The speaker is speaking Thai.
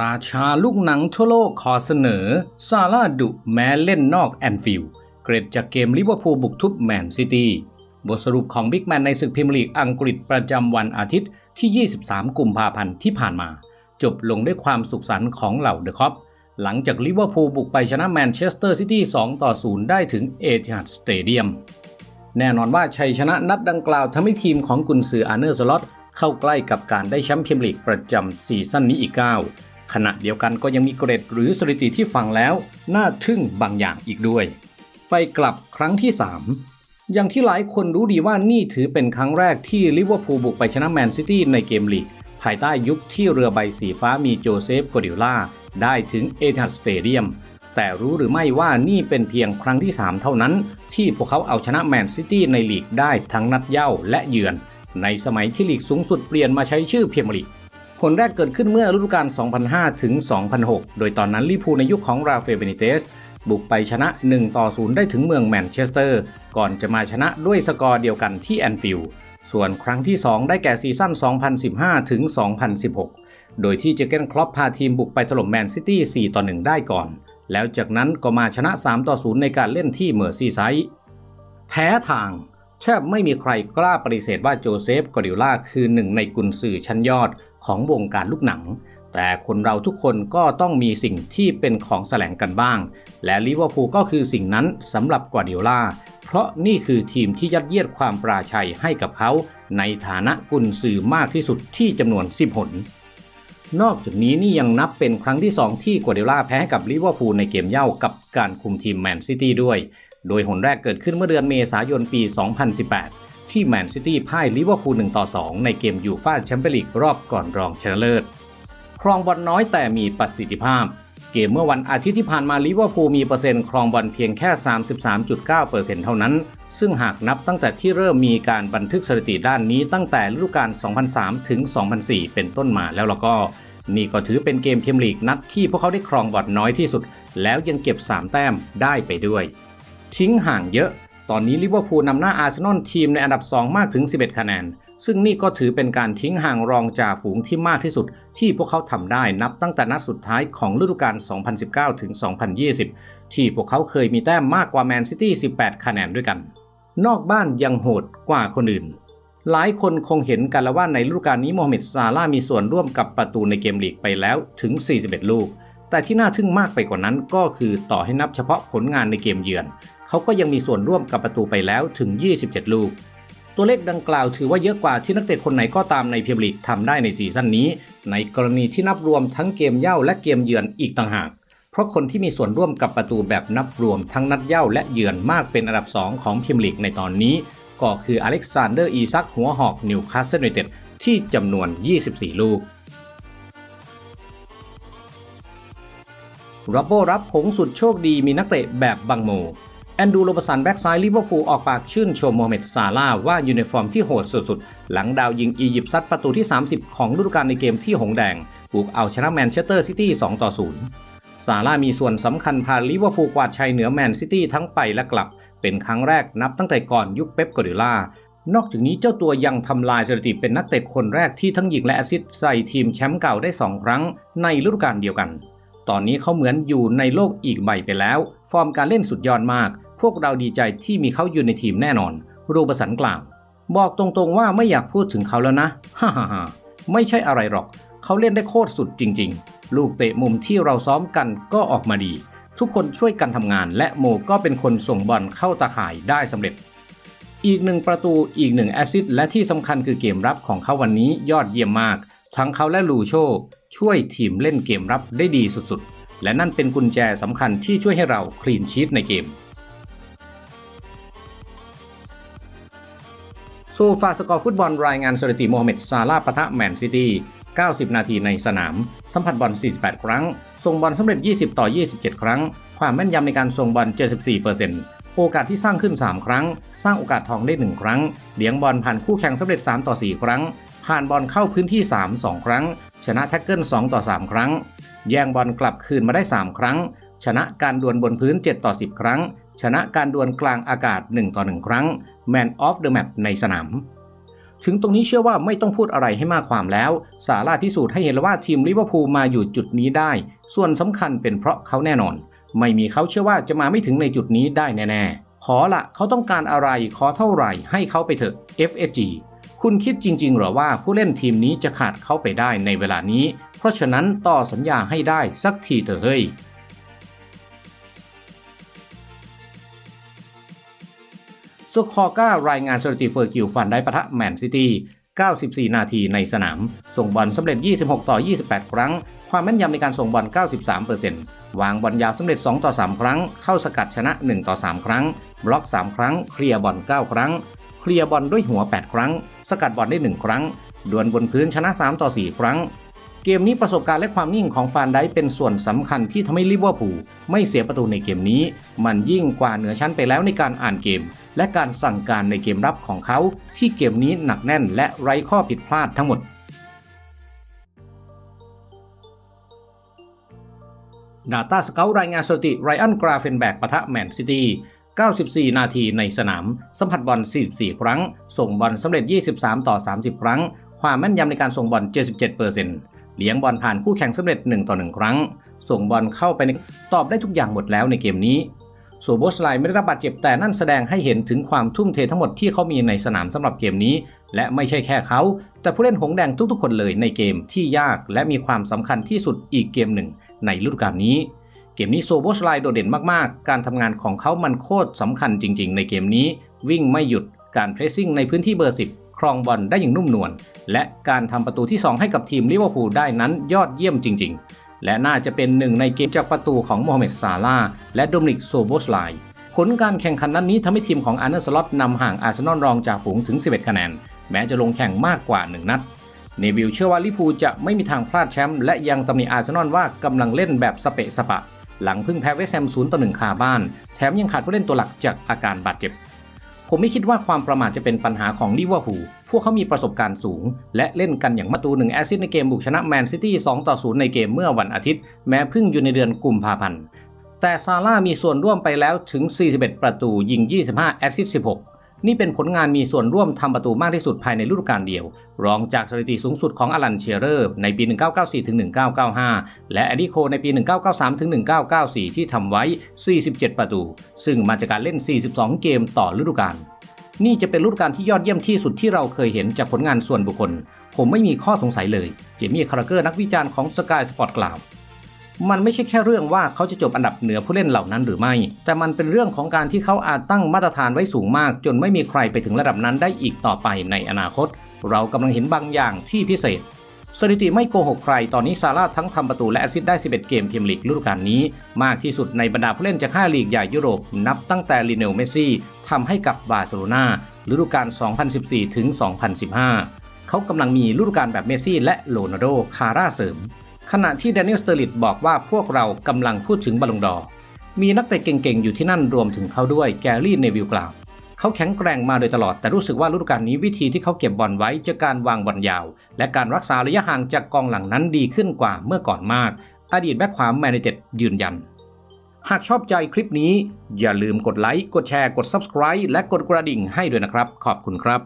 ราชาลูกหนังทั่วโลกขอเสนอ ซาร่าดุแม้เล่นนอกแอนฟิลด์เกรดจากเกมลิเวอร์พูลบุกทุบแมนซิตี้บทสรุปของบิ๊กแมนในศึกพรีเมียร์ลีกอังกฤษประจำวันอาทิตย์ที่ 23 กุมภาพันธ์ที่ผ่านมา จบลงด้วยความสุขสันต์ของเหล่าเดอะคอปหลังจากลิเวอร์พูลบุกไปชนะแมนเชสเตอร์ซิตี้ 2 ต่อ 0 ได้ถึงเอทิฮัดสเตเดียมแน่นอนว่าชัยชนะนัดดังกล่าวทำให้ทีมของกุนซืออาร์เนอร์สล็อตเข้าใกล้กับการได้แชมป์พรีเมียร์ลีกประจำซีซั่นนี้อีกก้าว ขณะเดียวกันก็ยังมีเกรดหรือสถิติที่ฟังแล้ว น่าทึ่งบางอย่างอีกด้วย ไปกลับครั้งที่ 3 อย่างที่หลายคนรู้ดีว่านี่ถือเป็นครั้งแรกที่ลิเวอร์พูลบุกไปชนะแมนซิตี้ในเกมลีก ภายใต้ยุคที่เรือใบสีฟ้ามีโจเซฟโกดิล่าได้ถึงเอทัสสเตเดียมแต่รู้หรือไม่ว่านี่เป็นเพียงครั้งที่ 3 เท่านั้น ที่พวกเขาเอาชนะแมนซิตี้ในลีกได้ทั้งนัดเย้าและเยือน ในสมัยที่ลีกสูงสุดเปลี่ยนมาใช้ชื่อเพียงลีก ผลแรกเกิดขึ้นเมื่อฤดูกาล 2005 ถึง 2006 โดยตอนนั้นลิพูในยุคของราเฟเบนิเตส บุกไปชนะ 1 ต่อ 0 ได้ถึงเมืองแมนเชสเตอร์ ก่อนจะมาชนะด้วยสกอร์เดียวกันที่แอนฟิลด์ส่วนครั้งที่ 2 ได้แก่ซีซั่น 2015 ถึง 2016 โดยที่เจเกนคลอปพาทีมบุกไปถล่มแมนซิตี้ 4 ต่อ 1 ได้ก่อน แล้วจากนั้นก็มาชนะ 3 ต่อ 0 ในการเล่นที่เมอร์ซีไซด์แพ้ทาง แทบไม่มีใครกล้าปฏิเสธว่าโจเซฟกอริลล่าคือหนึ่งในกุนซือชั้นยอดของวงการลูกหนัง แต่คนเราทุกคนก็ต้องมีสิ่งที่เป็นของแสลงกันบ้าง และลิเวอร์พูลก็คือสิ่งนั้นสำหรับกวาร์ดิโอลาเพราะนี่คือทีมที่ยัดเยียดความปราชัยให้กับเขา ในฐานะกุนซือมากที่สุดที่จำนวน 10 หน นอกจากนี้นี่ยังนับเป็นครั้งที่ 2 ที่กวเดล่าแพ้ให้กับลิเวอร์พูลในเกมเย่ากับการคุมทีมแมนซิตี้ด้วย โดยหนแรกเกิดขึ้นเมื่อเดือนเมษายนปี 2018 ที่แมนซิตี้พ่ายลิเวอร์พูล1ต่อ 2 ในเกมยูฟ่าแชมเปี้ยนลีกรอบก่อนรองชนะเลิศ ครองบอลน้อยแต่มีประสิทธิภาพ เกมเมื่อวันอาทิตย์ที่ผ่านมาลิเวอร์พูลมีเปอร์เซ็นต์ครองบอลเพียงแค่ 33.9%เท่านั้น ซึ่งหากนับตั้งแต่ที่เริ่มมีการบันทึกสถิติด้านนี้ตั้งแต่ฤดูกาล 2003 ถึง 2004 เป็นต้นมาแล้วแล้วก็นี่ก็ถือเป็นเกมเมียร์ลีกนัดที่พวกเขาได้ครองบอลน้อยที่สุด แล้วยังเก็บ 3 แต้มได้ไปด้วย ทิ้งห่างเยอะ ตอนนี้ลิเวอร์พูลนำหน้าอาร์เซนอลทีมในอันดับ 2 มากถึง 11 คะแนน ซึ่งนี่ก็ถือเป็นการทิ้งห่างรองจ่าฝูงที่มากที่สุด ที่พวกเขาทำได้นับตั้งแต่นัดสุดท้ายของฤดูกาล 2019 ถึง 2020 ที่พวกเขาเคยมีแต้มมากกว่าแมนซิตี้ 18 คะแนนด้วยกัน นอกบ้านยังโหดกว่าคนอื่นหลายคนคงเห็นกันแล้วว่าในฤดูกาลนี้โมฮัมเหม็ดซาลาห์มีส่วนร่วมกับประตูในเกมลีกไปแล้วถึง 41 ลูก แต่ที่น่าทึ่งมากไปกว่านั้นก็คือต่อให้นับเฉพาะผลงานในเกมเยือน เขาก็ยังมีส่วนร่วมกับประตูไปแล้วถึง 27 ลูก ตัวเลขดังกล่าวถือว่าเยอะกว่าที่นักเตะคนไหนก็ตามในพรีเมียร์ลีกทำได้ในซีซั่นนี้ ในกรณีที่นับรวมทั้งเกมเย่าและเกมเยือนอีกต่างหาก เพราะคนที่มีส่วนร่วมกับประตูแบบนับรวมทั้งนัดเย่าและเยือนมากเป็นอันดับ 2 ของพรีเมียร์ลีกในตอนนี้ ก็คืออเล็กซานเดอร์อีซักหัวหอกนิวคาสเซิลยูไนเต็ดที่จำนวน 24 ลูก รับโบรับผงสุดโชคดีมีนักเตะแบบบังโม แอนดูโรบสันแบ็กซ้ายลิเวอร์พูลออกปากชื่นชมโมฮัมเหม็ดซาลาว่ายูนิฟอร์มที่โหดสุดๆ หลังดาวยิงอียิปต์ซัดประตูที่ 30 ของฤดูกาลในเกมที่หงแดงบุกเอาชนะแมนเชสเตอร์ซิตี้2ต่อ0ซาลามีส่วนสำคัญพาลิเวอร์พูลกวาดชัยเหนือแมนซิตี้ทั้งไปและกลับ เป็นครั้งแรกนับตั้งแต่ก่อนยุคเป๊ปกอร์ดิโอลานอกจากนี้เจ้าตัวยังทำลายสถิติเป็นนักเตะคนแรกที่ทั้งยิงและแอซิสต์ใส่ทีมแชมป์เก่าได้ 2 ครั้งในฤดูกาลเดียวกัน ตอนนี้เขาเหมือนอยู่ในโลกอีกใบไปแล้ว ฟอร์มการเล่นสุดยอดมาก พวกเราดีใจที่มีเขาอยู่ในทีมแน่นอน รูปสันกล่าว บอกตรงๆว่าไม่อยากพูดถึงเขาแล้วนะ ฮ่าฮ่าไม่ใช่อะไรหรอก เขาเล่นได้โคตรสุดจริง ๆ ลูกเตะมุมที่เราซ้อมกันก็ออกมาดี ทุกคนช่วยกันทำงาน และโมก็เป็นคนส่งบอลเข้าตาข่ายได้สำเร็จ อีกหนึ่งประตูอีกหนึ่งแอซิสและที่สำคัญคือเกมรับของเขาวันนี้ยอดเยี่ยมมาก ทั้งเขาและลูโชช่วยทีมเล่นเกมรับได้ดีสุดๆ และนั่นเป็นกุญแจสำคัญที่ช่วยให้เราคลีนชีตในเกม โซฟาสกอร์ฟุตบอลรายงานสถิติโมฮัมเหม็ดซาลาปะทะแมนซิตี้ 90 นาทีในสนาม สัมผัสบอล 48 ครั้ง ส่งบอลสำเร็จ 20 ต่อ 27 ครั้ง ความแม่นยำในการส่งบอล 74%โอกาสที่สร้างขึ้น 3 ครั้ง สร้างโอกาสทองได้ 1 ครั้ง เลี้ยงบอลผ่านคู่แข่งสำเร็จ 3 ต่อ 4 ครั้ง ผ่านบอลเข้าพื้นที่ 3 2 ครั้ง ชนะแท็กเกิล2ต่อ 3 ครั้ง แย่งบอลกลับคืนมาได้ 3 ครั้ง ชนะการดวลบนพื้น 7 ต่อ 10 ครั้ง ชนะการดวลกลางอากาศ 1 ต่อ 1 ครั้ง Man of the Match ในสนามถึงตรงนี้เชื่อว่าไม่ต้องพูดอะไรให้มากความแล้วซาราพิสูจน์ให้เห็นแล้วว่าทีมลิเวอร์พูลมาอยู่จุดนี้ได้ ส่วนสำคัญเป็นเพราะเขาแน่นอน ไม่มีเขาเชื่อว่าจะมาไม่ถึงในจุดนี้ได้แน่ ๆ ขอละเขาต้องการอะไรขอเท่าไหร่ให้เขาไปเถอะ FSG คุณคิดจริงๆหรอว่าผู้เล่นทีมนี้จะขาดเขาไปได้ในเวลานี้ เพราะฉะนั้นต่อสัญญาให้ได้สักทีเถอะเฮ้ยสุคอก้ารายงานสถิติเฟอร์กิวฟันได้ปะทะแมนซิตี้ 94 นาทีในสนาม ส่งบอลสำเร็จ 26 ต่อ 28 ครั้ง ความแม่นยำในการส่งบอล 93%วางบอลยาวสำเร็จ 2 ต่อ 3 ครั้ง เข้าสกัดชนะ 1 ต่อ 3 ครั้ง บล็อก 3 ครั้ง เคลียร์บอล 9 ครั้ง เคลียร์บอลด้วยหัว 8 ครั้ง สกัดบอลได้ 1 ครั้ง ดวลบนพื้นชนะ 3 ต่อ 4 ครั้ง เกมนี้ประสบการณ์และความนิ่งของฟานไดเป็นส่วนสำคัญที่ทำให้ลิเวอร์พูลไม่เสียประตูในเกมนี้ มันยิ่งกว่าเหนือชั้นไปแล้วในการอ่านเกม และการสั่งการในเกมรับของเขา ที่เกมนี้หนักแน่นและไร้ข้อผิดพลาดทั้งหมด Data Scout รายงานสถิติไรอันกราเฟนแบกปะทะแมนซิตี้ 94 นาทีในสนาม สัมผัสบอล 44 ครั้ง ส่งบอลสำเร็จ 23 ต่อ 30 ครั้ง ความแม่นยำในการส่งบอล 77%เลี้ยงบอลผ่านคู่แข่งสำเร็จ 1 ต่อ 1 ครั้ง ส่งบอลเข้าไปในตอบได้ทุกอย่างหมดแล้วในเกมนี้โซโบสไลไม่ได้รับบาดเจ็บแต่นั่นแสดงให้เห็นถึงความทุ่มเททั้งหมดที่เขามีในสนามสำหรับเกมนี้ และไม่ใช่แค่เขา แต่ผู้เล่นหงแดงทุกๆคนเลยในเกมที่ยากและมีความสำคัญที่สุดอีกเกมหนึ่งในฤดูกาลนี้ เกมนี้โซโบสไลโดดเด่นมากๆ การทำงานของเขามันโคตรสำคัญจริง ๆ ในเกมนี้ วิ่งไม่หยุดการเพรสซิ่งในพื้นที่เบอร์ 10 ครองบอลได้อย่างนุ่มนวลและการทำประตูที่ 2 ให้กับทีมลิเวอร์พูลได้นั้นยอดเยี่ยมจริง ๆ และน่าจะเป็นหนึ่งในเกมจากประตูของโมฮัมเหม็ดซาลาและโดมินิกโซโบสไลผลการแข่งขันนัดนนี้ทำให้ทีมของอาร์เนอร์สล็อตนำห่างอาร์เซนอลรองจากฝูงถึง 11 คะแนน แม้จะลงแข่งมากกว่า 1 นัดเนวิลเชื่อว่าลิเวอร์พูลจะไม่มีทางพลาดแชมป์และยังตำหนิอาร์เซนอลว่ากำลังเล่นแบบสเปะสปะ หลังเพิ่งแพ้เวสต์แฮม0ต่อ1คาบ้าน แถมยังขาดผู้เล่นตัวหลักจากอาการบาดเจ็บ ผมไม่คิดว่าความประมาทจะเป็นปัญหาของลิเวอร์พูลพวกเขามีประสบการณ์สูง และเล่นกันอย่างประตูหนึ่งแอซิสต์ในเกมบุกชนะแมนซิตี้2ต่อ0ในเกมเมื่อวันอาทิตย์ แม้เพิ่งอยู่ในเดือนกุมภาพันธ์แต่ซาร่ามีส่วนร่วมไปแล้วถึง 41 ประตูยิง 25 แอซิสต์16 นี่เป็นผลงานมีส่วนร่วมทำประตูมากที่สุดภายในฤดูกาลเดียว รองจากสถิติสูงสุดของอลันเชียเรอร์ในปี 1994ถึง1995 และแอดดิโคในปี 1993ถึง1994 ที่ทำไว้ 47 ประตู ซึ่งมาจากการเล่น 42 เกมต่อฤดูกาลนี่จะเป็นฤดูกาลที่ยอดเยี่ยมที่สุดที่เราเคยเห็นจากผลงานส่วนบุคคล ผมไม่มีข้อสงสัยเลย เจมี่คาร์เกอร์นักวิจารณ์ของสกายสปอร์ตกล่าว มันไม่ใช่แค่เรื่องว่าเขาจะจบอันดับเหนือผู้เล่นเหล่านั้นหรือไม่ แต่มันเป็นเรื่องของการที่เขาอาจตั้งมาตรฐานไว้สูงมาก จนไม่มีใครไปถึงระดับนั้นได้อีกต่อไปในอนาคต เรากำลังเห็นบางอย่างที่พิเศษสถิติไม่โกหกใคร ตอนนี้ซาร่าทั้งทำประตูและแอสซิสต์ได้ 11 เกมพรีเมียร์ลีกฤดูกาลนี้ มากที่สุดในบรรดาผู้เล่นจาก 5 ลีกใหญ่ยุโรป นับตั้งแต่ลิเนลเมสซี่ทำให้กับบาร์เซโลนาฤดูกาล 2014 ถึง 2015 เขากำลังมีฤดูกาลแบบเมสซี่และโรนัลโดคาร่าเสริม ขณะที่แดเนียลสเตอร์ลิตบอกว่าพวกเรากำลังพูดถึงบอลงดอร์มีนักเตะเก่งๆ อยู่ที่นั่นรวมถึงเขาด้วยแกรี่เนวิลกล่าว เขาแข็งแกร่งมาโดยตลอดแต่รู้สึกว่าฤดูกาลนี้วิธีที่เขาเก็บบอลไว้จากการวางบอลยาว และการรักษาระยะห่างจากกองหลังนั้นดีขึ้นกว่าเมื่อก่อนมาก อดีตแบ็คขวาแมนเจตยืนยัน หากชอบใจคลิปนี้ อย่าลืมกดไลค์กดแชร์กด Subscribe และกดกระดิ่งให้ด้วยนะครับ ขอบคุณครับ